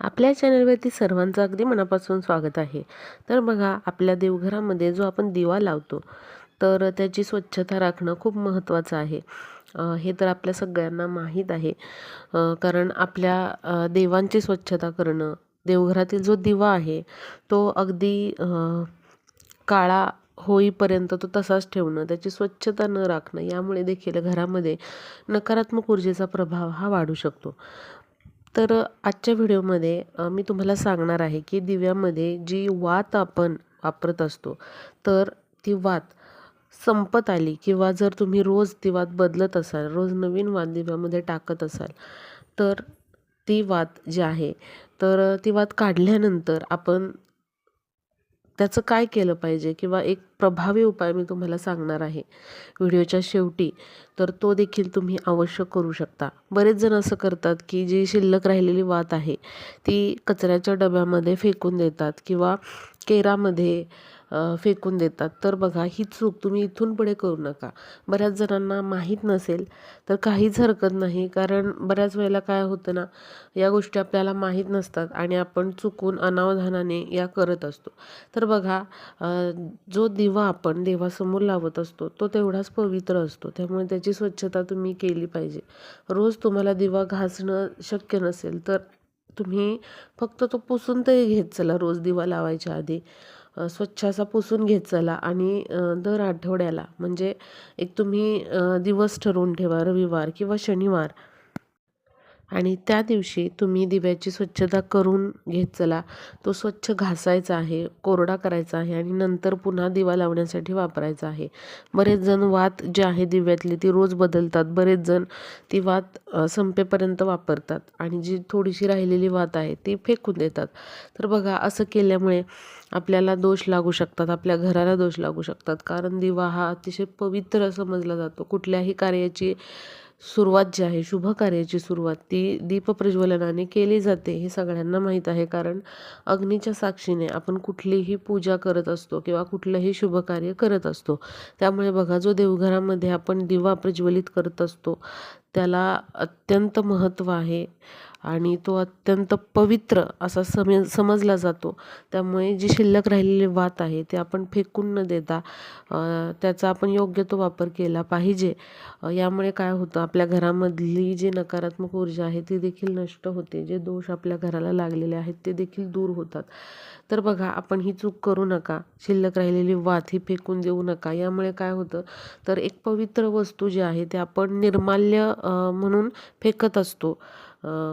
आपल्या चॅनलवरती सर्वांचं अगदी मनापासून स्वागत आहे. तर बघा आपल्या देवघरामध्ये जो आपण दिवा लावतो तर त्याची स्वच्छता राखणं खूप महत्त्वाचं आहे. हे तर आपल्या सगळ्यांना माहीत आहे. कारण आपल्या देवांची स्वच्छता करणं देवघरातील जो दिवा आहे तो अगदी काळा होईपर्यंत तो तसाच ठेवणं त्याची स्वच्छता न राखणं यामुळे देखील घरामध्ये नकारात्मक ऊर्जेचा प्रभाव हा वाढू शकतो. तर आजच्या व्हिडिओमध्ये मी तुम्हाला सांगणार आहे की दिव्यामध्ये जी वात आपण वापरत असतो तर ती वात संपत आली किंवा जर तुम्ही रोज ती वात बदलत असाल रोज नवीन वात दिव्यामध्ये टाकत असाल तर ती वात जी आहे तर ती वात काढल्यानंतर आपण त्याचं काय केलं पाहिजे किंवा एक प्रभावी उपाय मी तुम्हाला सांगणार आहे व्हिडिओच्या शेवटी. तर तो देखील तुम्ही अवश्य करू शकता. बरेच जण असं करतात की जी शिल्लक राहिलेली वात आहे ती कचऱ्याच्या डब्यामध्ये फेकून देतात किंवा केरामध्ये फेकून देतात. तर बघा ही चूक तुम्ही इथून पुढे करू नका. बऱ्याच जणांना माहीत नसेल तर काहीच हरकत नाही. कारण बऱ्याच वेळेला काय होतं ना या गोष्टी आपल्याला माहीत नसतात आणि आपण चुकून अनावधानाने या करत असतो. तर बघा जो दिवा आपण देवासमोर लावत असतो तो तेवढाच पवित्र असतो. त्यामुळे त्याची स्वच्छता तुम्ही केली पाहिजे. रोज तुम्हाला दिवा घासणं शक्य नसेल तर तुम्ही फक्त तो पुसून तरी घेत चला रोज दिवा लावायच्या आधी. स्वच्छ असा पुसून घेत चला आणि दर आठवड्याला म्हणजे एक तुम्ही दिवस ठरवून ठेवा रविवार किंवा शनिवार आणि त्या दिवशी तुम्ही दिव्याची स्वच्छता करून घेत चला. तो स्वच्छ घासायचा आहे कोरडा करायचा आहे आणि नंतर पुन्हा दिवा लावण्यासाठी वापरायचा आहे. बरेच जण वात जे आहे दिव्यातली ती रोज बदलतात. बरेच जण ती वात संपेपर्यंत वापरतात आणि जी थोडीशी राहिलेली वात आहे ती फेकून देतात. तर बघा असं केल्यामुळे आपल्याला दोष लागू शकतात आपल्या घराला दोष लागू शकतात. कारण दिवा हा अतिशय पवित्र समजला जातो. कुठल्याही कार्याची सुरुवात जी आहे शुभ कार्याची सुरुवात ती दीपप्रज्वलनाने केली जाते हे सगळ्यांना माहीत आहे. कारण अग्नीच्या साक्षीने आपण कुठलीही पूजा करत असतो किंवा कुठलंही शुभ कार्य करत असतो. त्यामुळे बघा जो देवघरामध्ये आपण दिवा प्रज्वलित करत असतो त्याला अत्यंत महत्त्व आहे. आणि तो अत्यंत पवित्र असा समे समजला जातो. त्यामुळे जी शिल्लक राहिलेली वात आहे ते आपण फेकून न देता त्याचा आपण योग्य तो वापर केला पाहिजे. यामुळे काय होतं आपल्या घरामधली जी नकारात्मक ऊर्जा आहे ती देखील नष्ट होते. जे दोष आपल्या घराला लागलेले आहेत ते देखील दूर होतात. तर बघा आपण ही चूक करू नका. शिल्लक राहिलेली वात ही फेकून देऊ नका. यामुळे काय होतं तर एक पवित्र वस्तू जी आहे ते आपण निर्माल्य म्हणून फेकत असतो.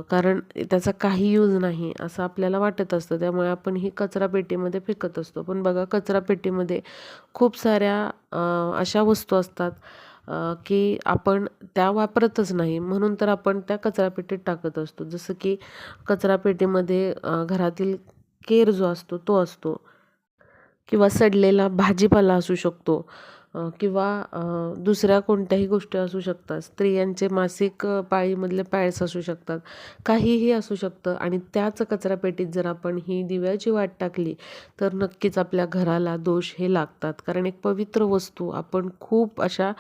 कारण त्याचा काही यूज नाही असं आपल्याला वाटत असतं. त्यामुळे आपण ही कचरा पेटीमध्ये फेकत असतो. पण बघा कचरा पेटीमध्ये खूप साऱ्या अशा वस्तू असतात की आपण त्या वापरतच नाही. म्हणून तर आपण त्या कचरापेटीत टाकत असतो. जसं की कचरापेटीमध्ये घरातील केर जो असतो तो असतो. किंवा सडलेला भाजीपाला असू शकतो. किंवा दुसऱ्या कोणत्याही गोष्टी असू शकतात. स्त्रियांचे मासिक पाळीमधले पॅड्स असू शकतात. काहीही असू शकतं आणि त्याच कचरापेटीत जर आपण ही दिव्याची वाट टाकली तर नक्कीच आपल्या घराला दोष हे लागतात. कारण एक पवित्र वस्तू आपण खूप अशा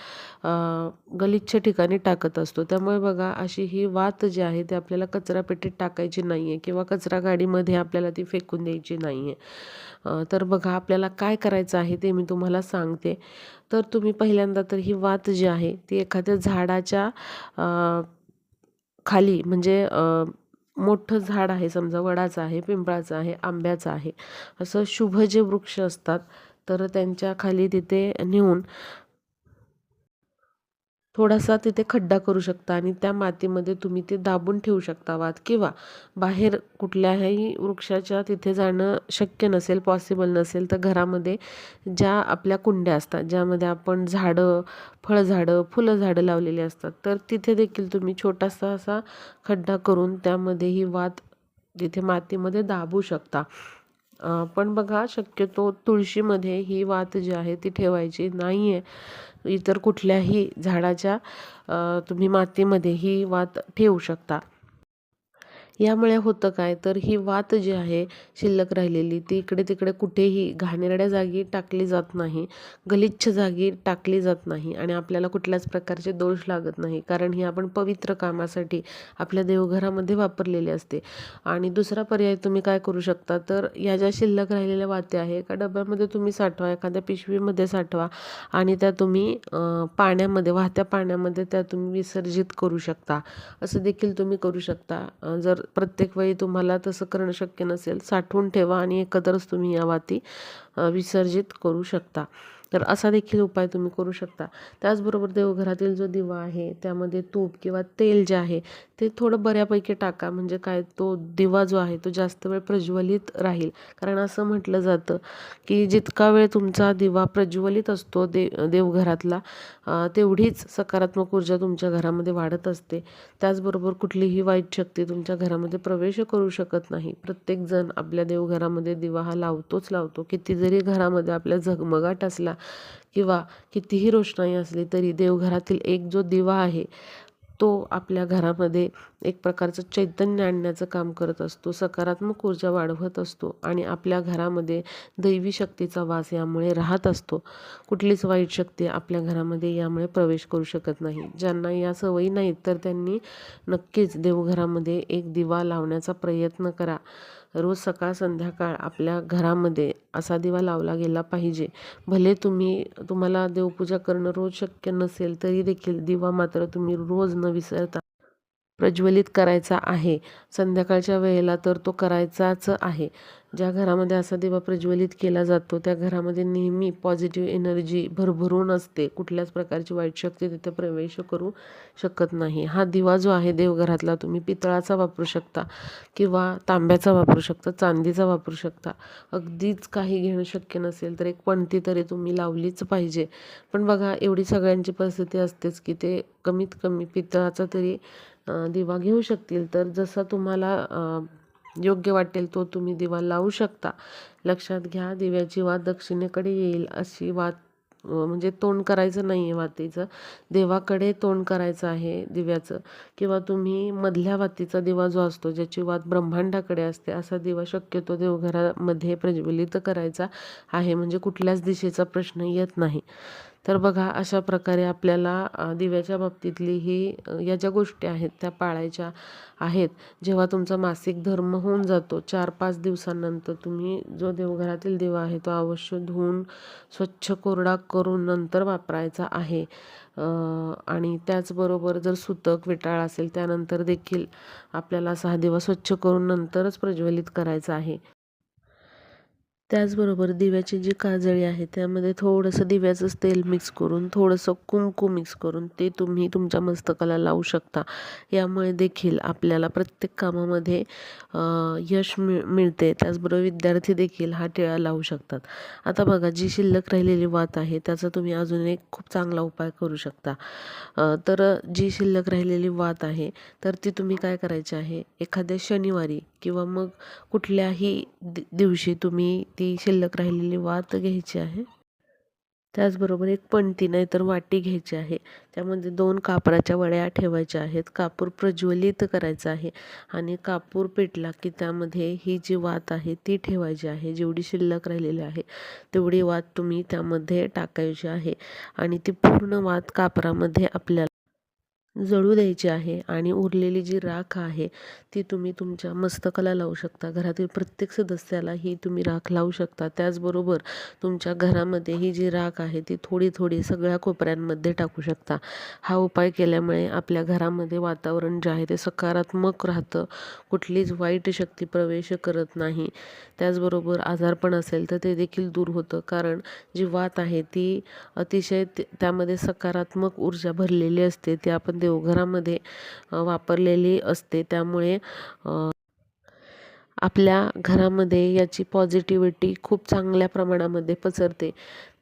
गलिच्छ ठिकाणी टाकत असतो. त्यामुळे बघा अशी ही वात जी आहे ती आपल्याला कचरापेटीत टाकायची नाही आहे किंवा कचरा गाडीमध्ये आपल्याला ती फेकून द्यायची नाही आहे तर बघा आपल्याला काय करायचं आहे ते मी तुम्हाला सांगते. तर तुम्ही पहिल्यांदा तर ही वात जी आहे ती एखाद्या झाडाच्या खाली म्हणजे मोठं झाड आहे समजा वडाचं आहे पिंपळाचं आहे आंब्याचं आहे असं शुभ जे वृक्ष असतात तर त्यांच्या खाली तिथे नेऊन थोडासा तिथे खड्डा करू शकता आणि त्या मातीमध्ये तुम्ही ते दाबून ठेवू शकता वात किंवा बाहेर कुठल्याही वृक्षाच्या तिथे जाणं शक्य नसेल पॉसिबल नसेल तर घरामध्ये ज्या आपल्या कुंड्या असतात ज्यामध्ये आपण झाडं फळझाडं फुलं झाडं लावलेली असतात तर तिथे देखील तुम्ही छोटासा असा खड्डा करून त्यामध्ये ही वात तिथे मातीमध्ये दाबू शकता. पण बघा शक्यतो तुळशीमध्ये ही वात जी आहे ती ठेवायची नाही आहे इतर कुठल्याही झाडाच्या तुम्ही मातीमध्ये ही वात ठेवू शकता. यामुळे होतं काय? तर ही वात जी आहे शिल्लक राहिलेली ती इकडे तिकडे कुठेही घाणेरड्या जागी टाकली जात नाही गलिच्छ जागी टाकली जात नाही आणि आपल्याला कुठल्याच प्रकारचे दोष लागत नाही. कारण ही आपण पवित्र कामासाठी आपल्या देवघरामध्ये वापरलेली असते. आणि दुसरा पर्याय तुम्ही काय करू शकता? तर या ज्या शिल्लक राहिलेल्या वात्या आहे एका डब्यामध्ये तुम्ही साठवा एखाद्या पिशवीमध्ये साठवा आणि त्या तुम्ही पाण्यामध्ये वाहत्या पाण्यामध्ये त्या तुम्ही विसर्जित करू शकता. असं देखील तुम्ही करू शकता. जर प्रत्येक वेळी तुम्हाला तसं करणं शक्य नसेल साठवून ठेवा आणि एकत्रच तुम्ही या वाती विसर्जित करू शकता. तर असा देखील उपाय तुम्ही करू शकता. त्याचबरोबर देवघरातील जो दिवा आहे त्यामध्ये तूप किंवा तेल जे आहे ते थोडं बऱ्यापैकी टाका. म्हणजे काय तो दिवा जो आहे तो जास्त वेळ प्रज्वलित राहील. कारण असं म्हटलं जातं की जितका वेळ तुमचा दिवा प्रज्वलित असतो दे देवघरातला तेवढीच सकारात्मक ऊर्जा तुमच्या घरामध्ये वाढत असते. त्याचबरोबर कुठलीही वाईट शक्ती तुमच्या घरामध्ये प्रवेश करू शकत नाही. प्रत्येकजण आपल्या देवघरामध्ये दिवा हा लावतोच लावतो. किती जरी घरामध्ये आपल्या झगमगाट असला किंवा कितीही रोषणाई असली तरी देवघरातील एक जो दिवा आहे तो आपल्या घरामध्ये एक प्रकारचं चैतन्य आणण्याचं काम करत असतो. सकारात्मक ऊर्जा वाढवत असतो आणि आपल्या घरामध्ये दैवी शक्तीचा वास यामुळे राहत असतो. कुठलीच वाईट शक्ती आपल्या घरामध्ये यामुळे प्रवेश करू शकत नाही. ज्यांना या सवयी नाहीत तर त्यांनी नक्कीच देवघरामध्ये एक दिवा लावण्याचा प्रयत्न करा. रोज सकाळ संध्याकाळ आपल्या घरामध्ये असा दिवा लावला गेला पाहिजे. भले तुम्ही तुम्हाला देवपूजा करणं रोज शक्य नसेल तरी देखील दिवा मात्र तुम्ही रोज न visita प्रज्वलित करायचा आहे. संध्याकाळच्या वेळेला तर तो करायचाच आहे. ज्या घरामध्ये असा दिवा प्रज्वलित केला जातो त्या घरामध्ये नेहमी पॉझिटिव्ह एनर्जी भरभरून असते. कुठल्याच प्रकारची वाईट शक्ती तिथे प्रवेश करू शकत नाही. हा दिवा जो आहे देवघरातला तुम्ही पितळाचा वापरू शकता किंवा तांब्याचा वापरू शकता चांदीचा वापरू शकता. अगदीच काही घेणं शक्य नसेल तर एक पणती तरी तुम्ही लावलीच पाहिजे. पण बघा एवढी सगळ्यांची परिस्थिती असतेच की ते कमीत कमी पितळाचा तरी दिवा घेऊ शकतील. तर जसा तुम्हाला योग्य वाटेल तो तुम्ही दिवा लावू शकता. लक्षात घ्या दिव्याची वात दक्षिणेकडे येईल अशी वात म्हणजे तोंड करायचं नाही आहे वातीचं. देवाकडे तोंड करायचं आहे दिव्याचं. किंवा तुम्ही मधल्या वातीचा दिवा जो असतो ज्याची वात ब्रह्मांडाकडे असते असा दिवा शक्यतो देवघरामध्ये प्रज्वलित करायचा आहे. म्हणजे कुठल्याच दिशेचा प्रश्न येत नाही. तर बघा अशा प्रकारे आपल्याला दिव्याच्या बाबतीतली ही या ज्या गोष्टी आहेत त्या पाळायच्या आहेत. जेव्हा तुमचा मासिक धर्म होऊन जातो चार पाच दिवसांनंतर तुम्ही जो देवघरातील दिवा आहे तो अवश्य धुवून स्वच्छ कोरडा करून नंतर वापरायचा आहे. आणि त्याचबरोबर जर सुतक विटाळ असेल त्यानंतर देखील आपल्याला सहा दिवा स्वच्छ करून नंतरच प्रज्वलित करायचा आहे. त्याचबरोबर दिव्याची जी काजळी आहे त्यामध्ये थोडंसं दिव्याचंच तेल मिक्स करून थोडंसं कुंकू मिक्स करून ते तुम्ही तुमच्या मस्तकाला लावू शकता. यामुळे देखील आपल्याला प्रत्येक कामामध्ये यश मिळ मिळते. त्याचबरोबर विद्यार्थी देखील हा टिळा लावू शकतात. आता बघा जी शिल्लक राहिलेली वात आहे त्याचा तुम्ही अजून एक खूप चांगला उपाय करू शकता. तर जी शिल्लक राहिलेली वात आहे तर ती तुम्ही काय करायची आहे? एखाद्या शनिवारी किंवा मग कुठल्याही दिवशी तुम्ही ती शिल्लक राहिलेली वात घ्यायची आहे. त्याचबरोबर एक पणती नाहीतर वाटी घ्यायची आहे. त्यामध्ये दोन कापराच्या वड्या ठेवायच्या आहेत. कापूर प्रज्वलित करायचं आहे आणि कापूर पेटला की त्यामध्ये ही जी वात आहे ती ठेवायची आहे. जेवढी शिल्लक राहिलेली आहे तेवढी वात तुम्ही त्यामध्ये टाकायची आहे आणि ती पूर्ण वात कापरामध्ये आपल्याला जळू द्यायची आहे आणि उरलेली जी राख आहे ती तुम्ही तुमच्या मस्तकाला लावू शकता. घरातील प्रत्येक सदस्याला ही तुम्ही राख लावू शकता. त्याचबरोबर तुमच्या घरामध्ये ही जी राख आहे ती थोडी थोडी सगळ्या कोपऱ्यांमध्ये टाकू शकता. हा उपाय केल्यामुळे आपल्या घरामध्ये वातावरण जे आहे ते सकारात्मक राहतं. कुठलीच वाईट शक्ती प्रवेश करत नाही. त्याचबरोबर आजारपण असेल तर ते देखील दूर होतं. कारण जी वात आहे ती अतिशय त्यामध्ये सकारात्मक ऊर्जा भरलेली असते ती आपण देवघरामध्ये वापरलेली असते. त्यामुळे आपल्या घरामध्ये याची पॉझिटिव्हिटी खूप चांगल्या प्रमाणामध्ये पसरते.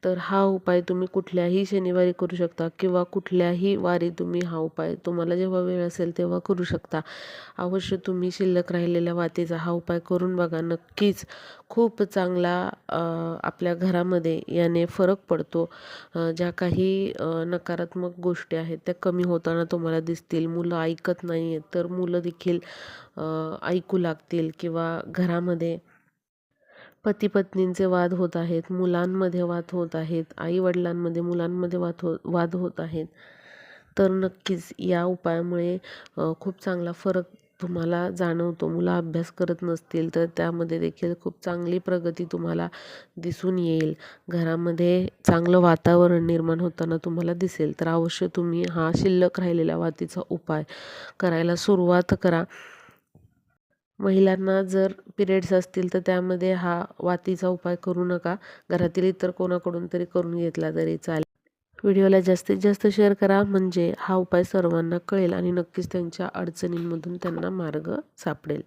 तर हा उपाय तुम्ही कुठल्याही शनिवारी करू शकता किंवा कुठल्याही वारी तुम्ही हा उपाय तुम्हाला जेव्हा वेळ असेल तेव्हा करू शकता. अवश्य तुम्ही शिल्लक राहिलेल्या वातीचा हा उपाय करून बघा. नक्कीच खूप चांगला आपल्या घरामध्ये याने फरक पडतो. ज्या काही नकारात्मक गोष्टी आहेत त्या कमी होताना तुम्हाला दिसतील. मुलं ऐकत नाही आहेत तर मुलं देखील ऐकू लागतील किंवा घरामध्ये पती पत्नींचे वाद होत आहेत मुलांमध्ये वाद होत आहेत आईवडिलांमध्ये मुलांमध्ये वाद हो वाद होत आहेत. तर नक्कीच या उपायामुळे खूप चांगला फरक तुम्हाला जाणवतो. मुलं अभ्यास करत नसतील तर त्यामध्ये देखील खूप चांगली प्रगती तुम्हाला दिसून येईल. घरामध्ये चांगलं वातावरण निर्माण होताना तुम्हाला दिसेल. तर अवश्य तुम्ही हा शिल्लक राहिलेल्या वातीचा उपाय करायला सुरुवात करा. महिलांना जर पिरियड्स असतील तर त्यामध्ये हा वातीचा उपाय करू नका. घरातील इतर कोणाकडून तरी करून घेतला तरी चालेल. व्हिडिओला जास्तीत जास्त शेअर करा. म्हणजे हा उपाय सर्वांना कळेल आणि नक्कीच त्यांच्या अडचणींमधून त्यांना मार्ग सापडेल.